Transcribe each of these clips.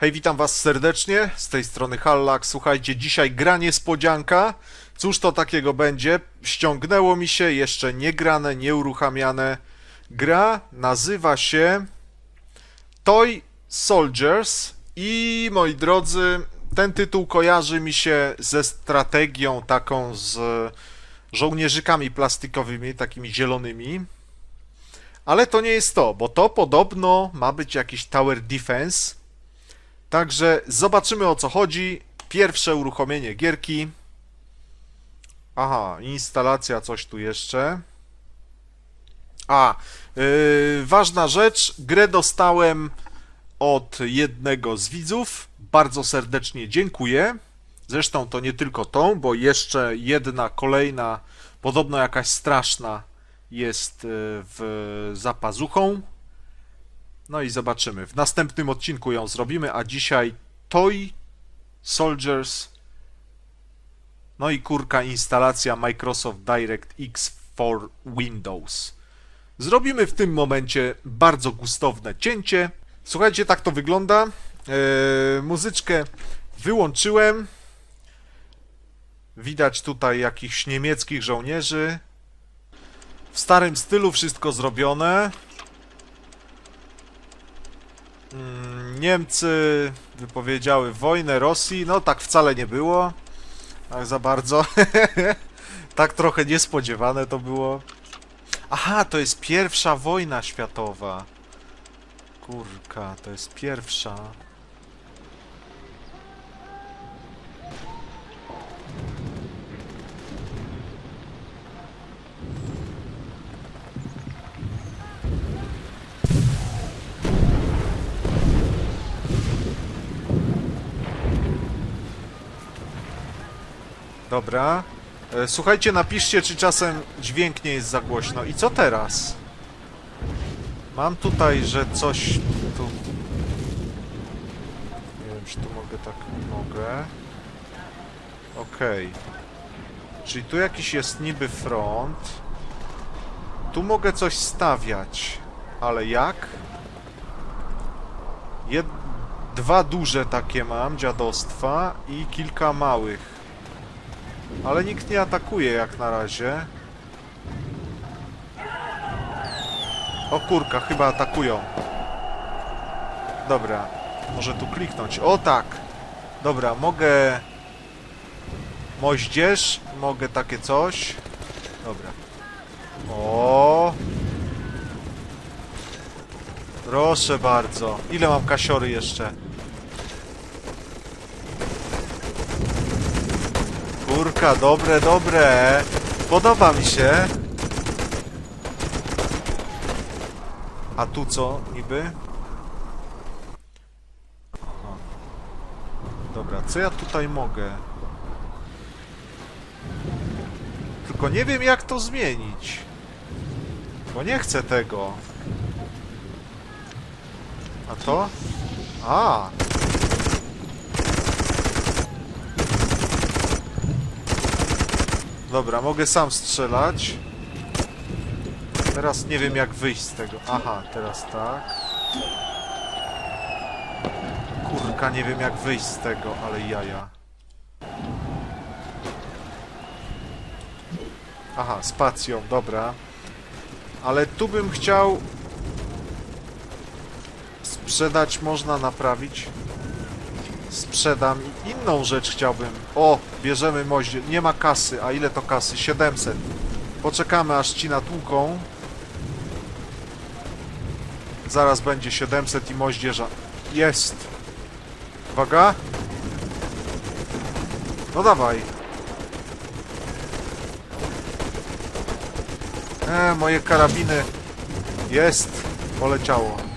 Hej, witam was serdecznie, z tej strony Hallak. Słuchajcie, dzisiaj gra niespodzianka. Cóż to takiego będzie? Ściągnęło mi się, jeszcze nie grane, nieuruchamiane. Gra nazywa się Toy Soldiers i moi drodzy, ten tytuł kojarzy mi się ze strategią taką z żołnierzykami plastikowymi, takimi zielonymi. Ale to nie jest to, bo to podobno ma być jakiś tower defense. Także zobaczymy o co chodzi. Pierwsze uruchomienie gierki. Aha, instalacja, coś tu jeszcze. A, yy, ważna rzecz. Grę dostałem od jednego z widzów. Bardzo serdecznie dziękuję. Zresztą to nie tylko tą, bo jeszcze jedna kolejna, podobno jakaś straszna, jest yy, w zapazuchą. No i zobaczymy. W następnym odcinku ją zrobimy, a dzisiaj Toy Soldiers. No i kurka instalacja Microsoft DirectX for Windows. Zrobimy w tym momencie bardzo gustowne cięcie. Słuchajcie, tak to wygląda. Eee, muzyczkę wyłączyłem. Widać tutaj jakichś niemieckich żołnierzy. W starym stylu wszystko zrobione. Mm, Niemcy wypowiedziały wojnę Rosji. No tak wcale nie było. Tak za bardzo. tak trochę niespodziewane to było. Aha, to jest pierwsza wojna światowa. Kurka, to jest pierwsza. Dobra. E, Słuchajcie, napiszcie, czy czasem dźwięk nie jest za głośno. I co teraz? Mam tutaj, że coś tu... Nie wiem, czy tu mogę tak... Mogę. Okej. Czyli tu jakiś jest niby front. Tu mogę coś stawiać. Ale jak? Jed... Dwa duże takie mam, dziadostwa i kilka małych. Ale nikt nie atakuje jak na razie. O kurka, chyba atakują. Dobra, może tu kliknąć. O tak! Dobra, mogę... Moździerz, mogę takie coś. Dobra. O. Proszę bardzo. Ile mam kasiory jeszcze? Kurka, dobre, dobre. Podoba mi się. A tu co niby? Dobra, co ja tutaj mogę? Tylko nie wiem jak to zmienić. Bo nie chcę tego. A to? A, Dobra, mogę sam strzelać. Teraz nie wiem jak wyjść z tego. Aha, teraz tak. Kurka, nie wiem jak wyjść z tego, ale jaja. Aha, spacją, dobra. Ale tu bym chciał... Sprzedać można naprawić. Sprzedam i inną rzecz chciałbym. O, bierzemy moździe. Nie ma kasy. A ile to kasy? 700. Poczekamy aż ci natłuką. Zaraz będzie 700 i moździerza. Jest. Uwaga. No dawaj. E, moje karabiny. Jest. Poleciało.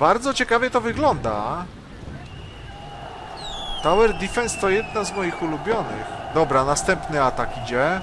Bardzo ciekawie to wygląda. Tower Defense to jedna z moich ulubionych. Dobra, następny atak idzie.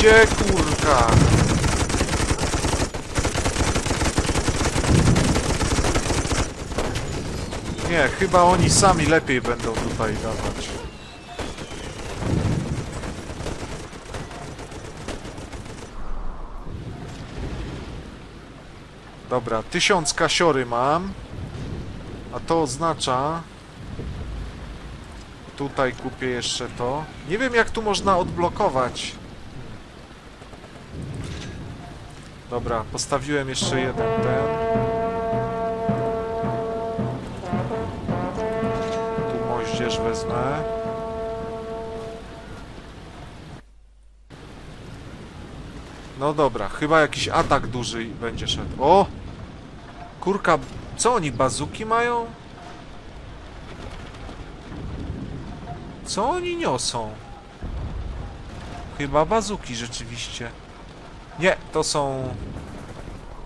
Gdzie kurka? Nie, chyba oni sami lepiej będą tutaj dawać. Dobra, tysiąc kasiory mam. A to oznacza... Tutaj kupię jeszcze to. Nie wiem jak tu można odblokować. Dobra, postawiłem jeszcze jeden ten. Tu moździerz wezmę. No dobra, chyba jakiś atak duży będzie szedł. O! Kurka, co oni, bazuki mają? Co oni niosą? Chyba bazuki rzeczywiście. Nie, to są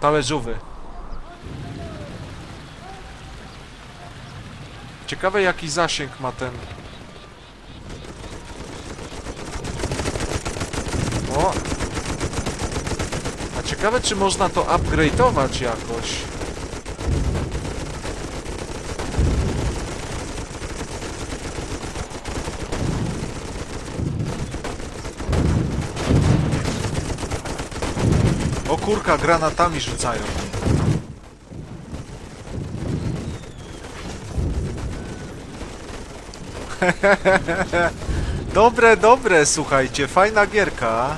talerzówy. Ciekawe jaki zasięg ma ten. O! A ciekawe czy można to upgrade'ować jakoś. O kurka, granatami rzucają. dobre, dobre, słuchajcie, fajna gierka.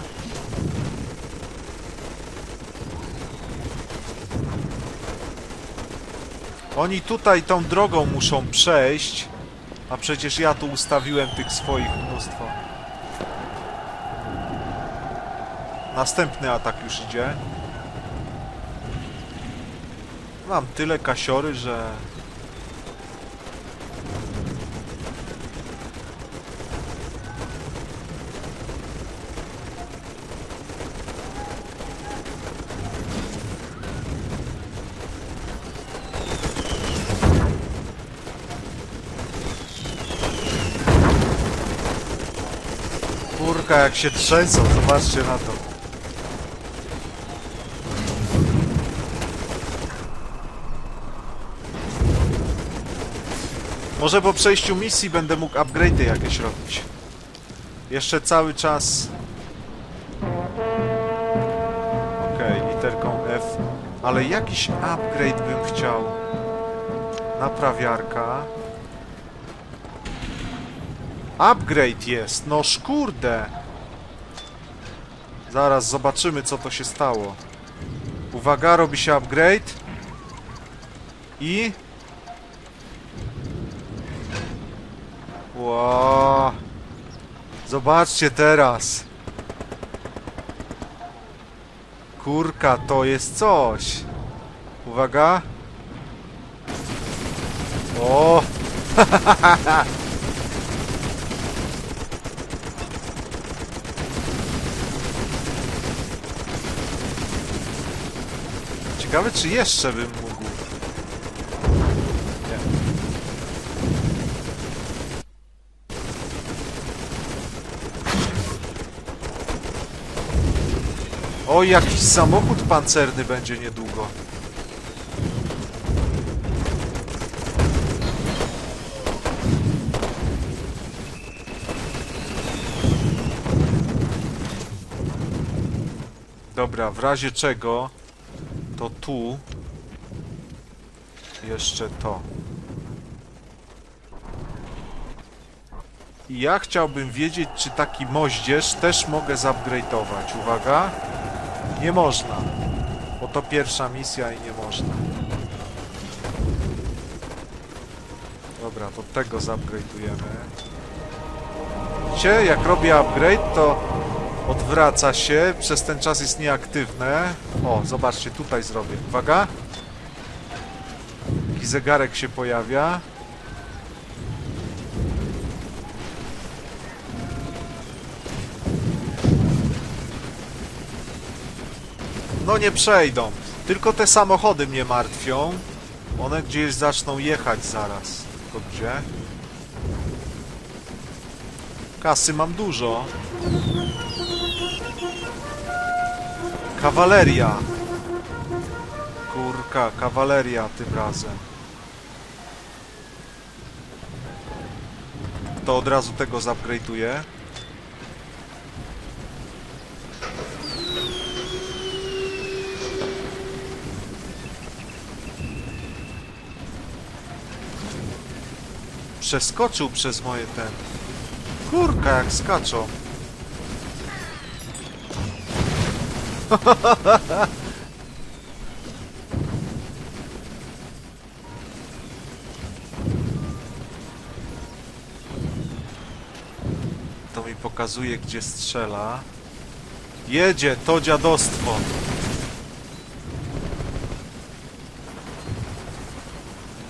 Oni tutaj tą drogą muszą przejść, a przecież ja tu ustawiłem tych swoich mnóstwo. Następny atak już idzie. Mam tyle kasiory, że... Kurka, jak się trzęsą, zobaczcie na to. Może po przejściu misji będę mógł upgrade'y jakieś robić. Jeszcze cały czas... Okej, literką F. Ale jakiś upgrade bym chciał. Naprawiarka. Upgrade jest, no szkurde. Zaraz zobaczymy co to się stało. Uwaga, robi się upgrade. I... Ło. Zobaczcie teraz. Kurka, to jest coś. Uwaga. O! Ciekawe, czy jeszcze bym mógł. Nie. O, jakiś samochód pancerny będzie niedługo. Dobra, w razie czego to tu jeszcze to. I ja chciałbym wiedzieć, czy taki moździerz też mogę zupgrade'ować. Uwaga. Nie można. Bo to pierwsza misja i nie można. Dobra, to tego zupgrade'ujemy. Widzicie, jak robię upgrade, to odwraca się, przez ten czas jest nieaktywne. O, zobaczcie, tutaj zrobię. Uwaga. Taki zegarek się pojawia. No nie przejdą. Tylko te samochody mnie martwią. One gdzieś zaczną jechać zaraz. Tylko gdzie? Kasy mam dużo. Kawaleria. Kurka, kawaleria tym razem. To od razu tego zupgrade'uję. Przeskoczył przez moje ten. Kurka, jak skaczą. To mi pokazuje, gdzie strzela. Jedzie, to dziadostwo.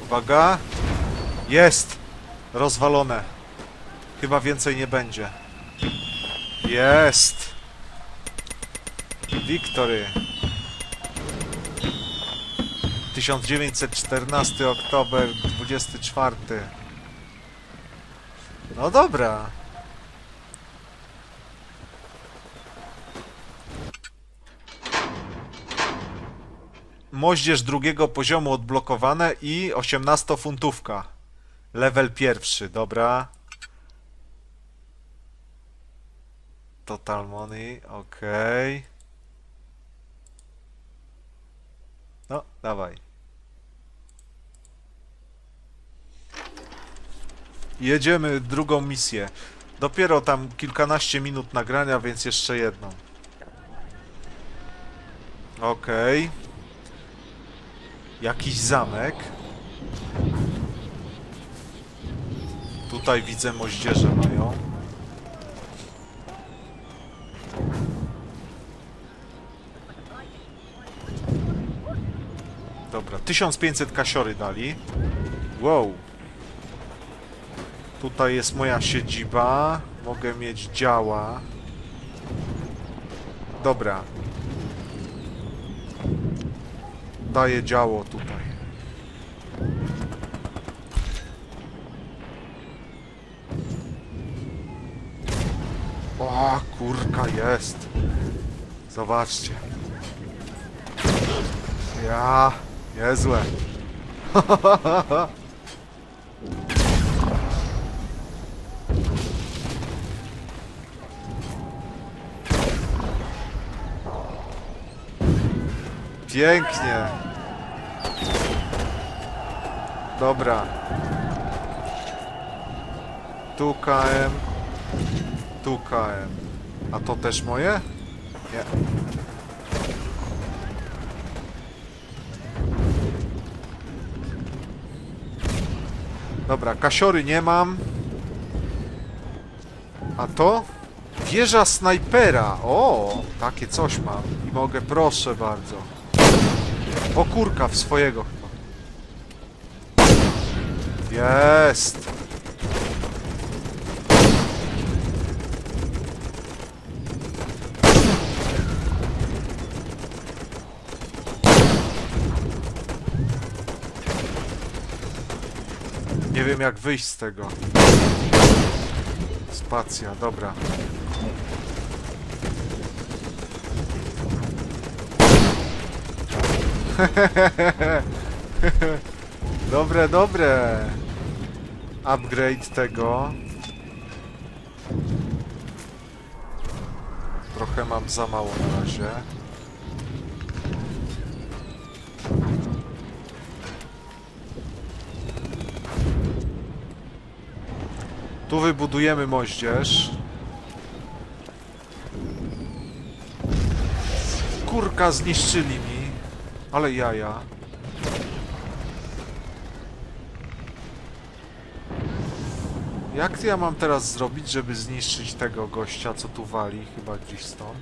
Uwaga. Jest. Rozwalone. Chyba więcej nie będzie. Jest. Victory. 1914 oktober 24. No dobra. Moździerz drugiego poziomu odblokowane i 18 funtówka. Level pierwszy, dobra. Total money, okej. No, dawaj. Jedziemy drugą misję. Dopiero tam kilkanaście minut nagrania, więc jeszcze jedną. Okej. Jakiś zamek. Tutaj widzę moździerze mają. Dobra, 1500 kasiory dali. Wow. Tutaj jest moja siedziba. Mogę mieć działa. Dobra. Daję działo tutaj. O, kurka jest. Zobaczcie. Ja, niezłe. Pięknie. Dobra. Tu KM. Tu KM. A to też moje? Nie. Dobra, kasiory nie mam. A to? Wieża snajpera. O, takie coś mam. I mogę, proszę bardzo. O kurka, w swojego chyba. Jest. Wiem jak wyjść z tego. Spacja, dobra. Dobre, dobre. Upgrade tego. Trochę mam za mało na razie. Tu wybudujemy moździerz. Kurka zniszczyli mi. Ale jaja. Jak ja mam teraz zrobić, żeby zniszczyć tego gościa, co tu wali? Chyba gdzieś stąd.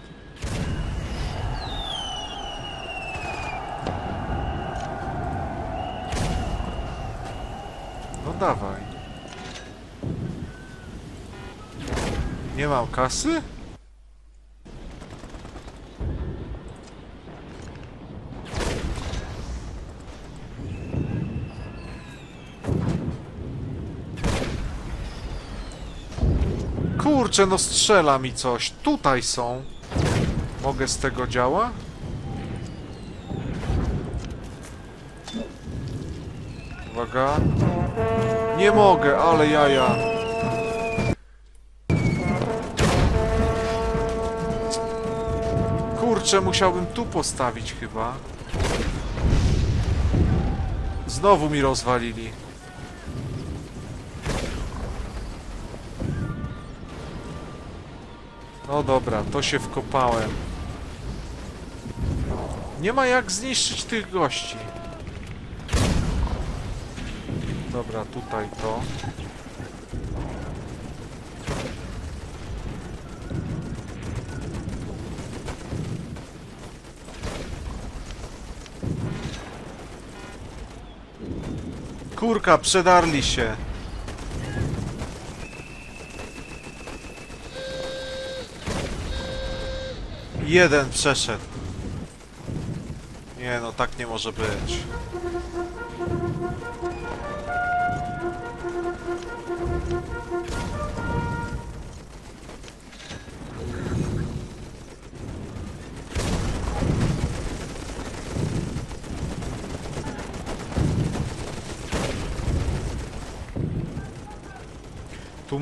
No dawaj. Nie mam kasy? Kurczę, no strzela mi coś. Tutaj są. Mogę z tego działa? Uwaga. Nie mogę, ale ja. Kurczę, musiałbym tu postawić chyba. Znowu mi rozwalili. No dobra, to się wkopałem. Nie ma jak zniszczyć tych gości. Dobra, tutaj to. Kurka, przedarli się. Jeden przeszedł. Nie no, tak nie może być.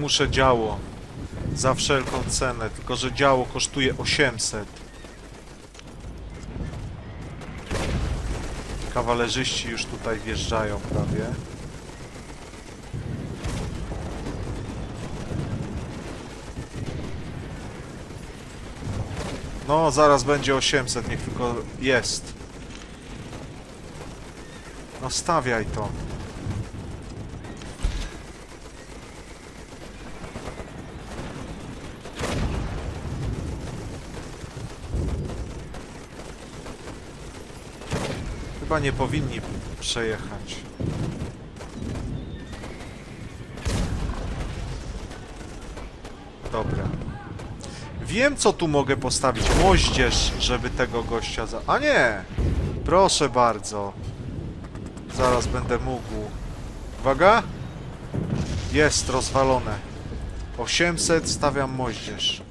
Muszę działo. Za wszelką cenę, tylko że działo kosztuje 800. Kawalerzyści już tutaj wjeżdżają prawie. No, zaraz będzie 800, niech tylko jest. No stawiaj to. Chyba nie powinni przejechać. Dobra. Wiem, co tu mogę postawić. Moździerz, żeby tego gościa za... A nie! Proszę bardzo. Zaraz będę mógł. Uwaga! Jest rozwalone. 800 stawiam moździerz.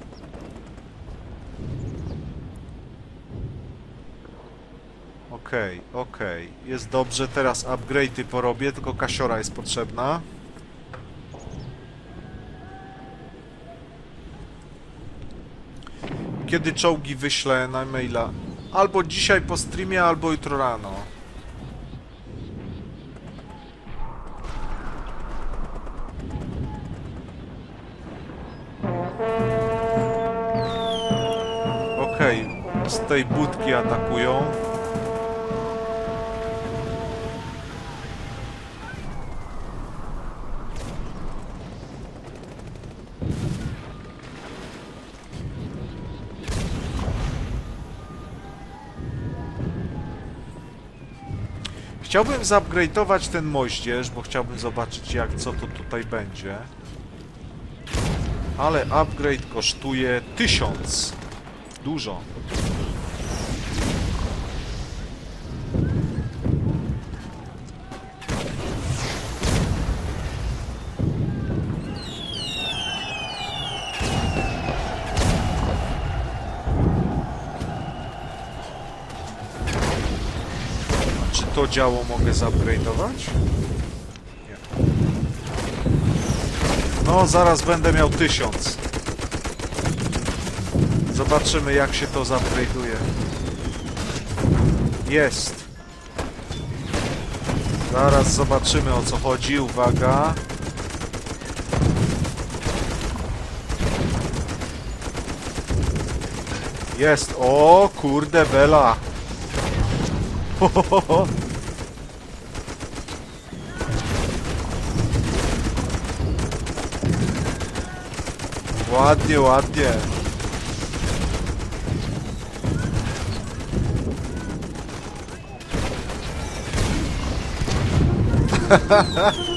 Okej, okej. Jest dobrze, teraz upgrade'y porobię, tylko kasiora jest potrzebna. Kiedy czołgi wyślę na maila? Albo dzisiaj po streamie, albo jutro rano. Okej, z tej budki atakują. Chciałbym zupgrade'ować ten moździerz, bo chciałbym zobaczyć jak co to tutaj będzie. Ale upgrade kosztuje 1000. Dużo. Działo mogę zupgrade'ować? Nie. No, zaraz będę miał tysiąc. Zobaczymy, jak się to zupgrade'uje. Jest. Zaraz zobaczymy, o co chodzi. Uwaga. Jest. O, kurde, bela. Ho, ho, ho. Ładnie, ładnie. Ha ha ha!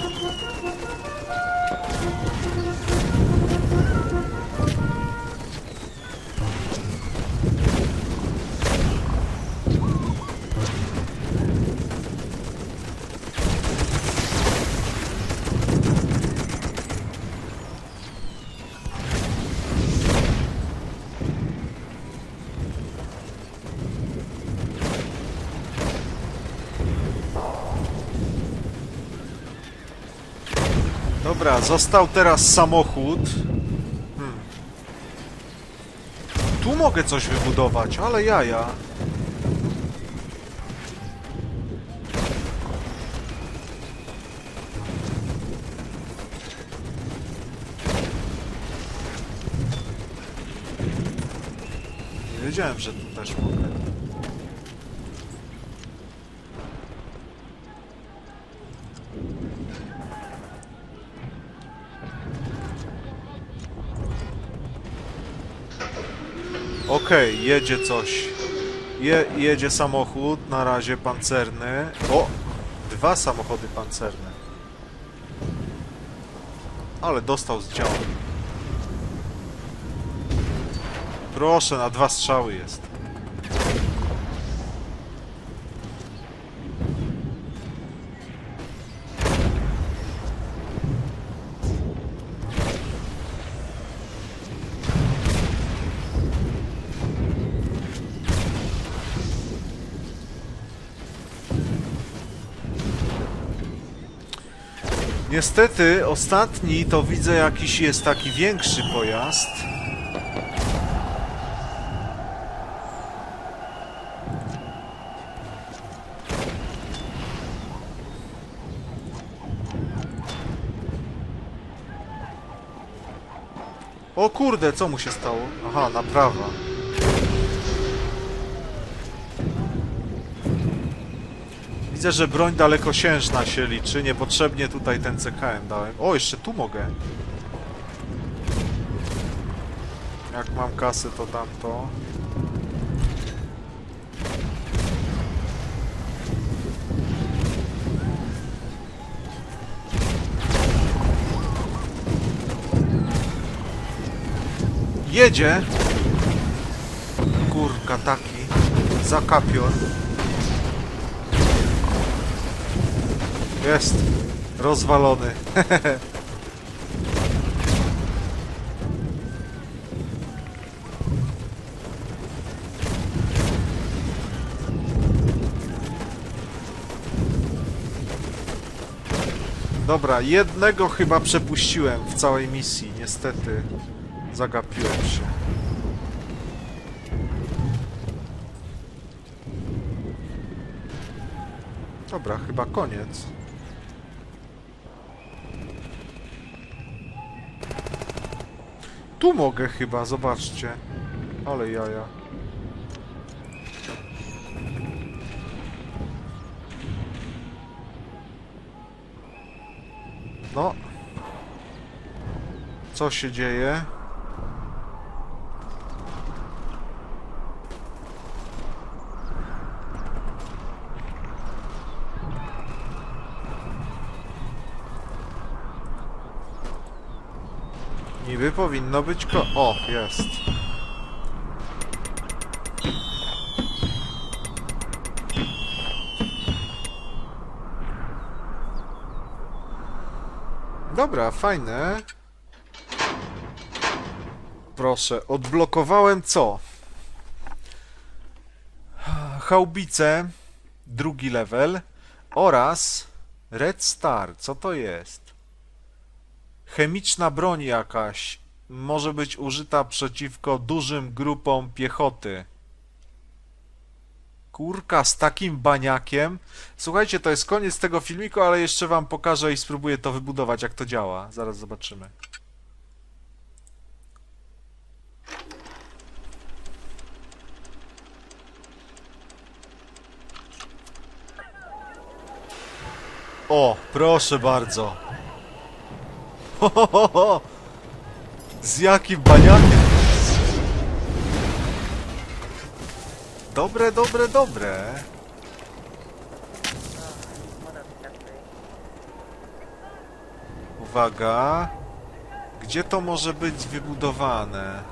Dobra, został teraz samochód. Hmm. Tu mogę coś wybudować, ale jaja. Nie wiedziałem, że tu też mogę. Okej, jedzie coś. Je, jedzie samochód, na razie pancerny. O! Dwa samochody pancerne. Ale dostał z. Proszę, na dwa strzały jest. Niestety, ostatni to widzę jakiś jest taki większy pojazd. O kurde, co mu się stało? Aha, naprawa. Widzę, że broń dalekosiężna się liczy. Niepotrzebnie tutaj ten CKM dałem. O, jeszcze tu mogę. Jak mam kasę, to dam to. Jedzie! Kurka taki. Zakapior. Jest. Rozwalony. Dobra, jednego chyba przepuściłem w całej misji. Niestety zagapiłem się. Dobra, chyba koniec. Tu mogę chyba, zobaczcie. Ale jaja. No. Co się dzieje? Powinno być ko... O, jest. Dobra, fajne. Proszę, odblokowałem co? Chałbice, drugi level oraz Red Star. Co to jest? Chemiczna broń jakaś może być użyta przeciwko dużym grupom piechoty. Kurka, z takim baniakiem. Słuchajcie, to jest koniec tego filmiku, ale jeszcze wam pokażę i spróbuję to wybudować, jak to działa. Zaraz zobaczymy. O, proszę bardzo. Ho, ho, ho, ho. Z jakim baniakiem? Dobre, dobre, dobre. Uwaga. Gdzie to może być wybudowane?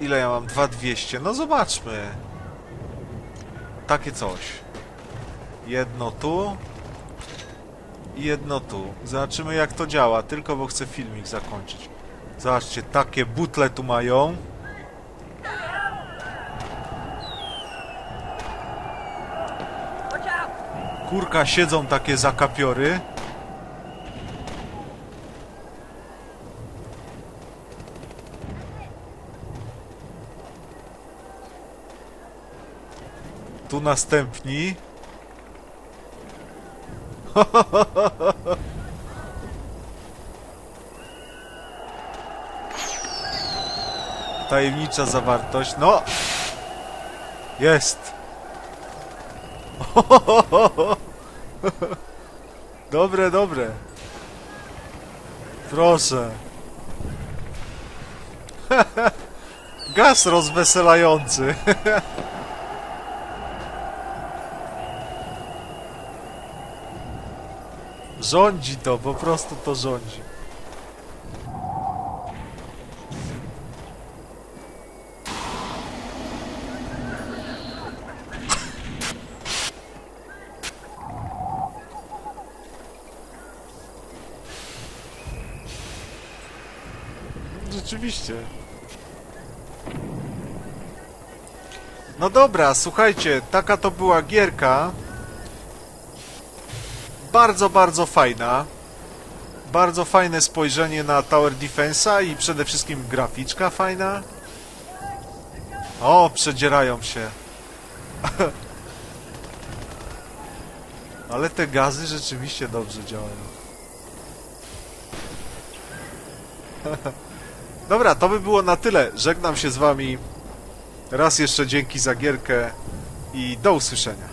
Ile ja mam? 2200. No zobaczmy. Takie coś. Jedno tu i jedno tu. Zobaczymy jak to działa, tylko bo chcę filmik zakończyć. Zobaczcie, takie butle tu mają. Kurka, siedzą takie zakapiory. Tu następni. Tajemnicza zawartość. No! Jest! Dobre, dobre. Proszę. Gaz rozweselający. Rządzi to, po prostu to rządzi. Rzeczywiście. No dobra, słuchajcie, taka to była gierka. Bardzo, bardzo fajna. Bardzo fajne spojrzenie na Tower Defense'a i przede wszystkim graficzka fajna. O, przedzierają się. Ale te gazy rzeczywiście dobrze działają. Dobra, to by było na tyle. Żegnam się z wami. Raz jeszcze dzięki za gierkę i do usłyszenia.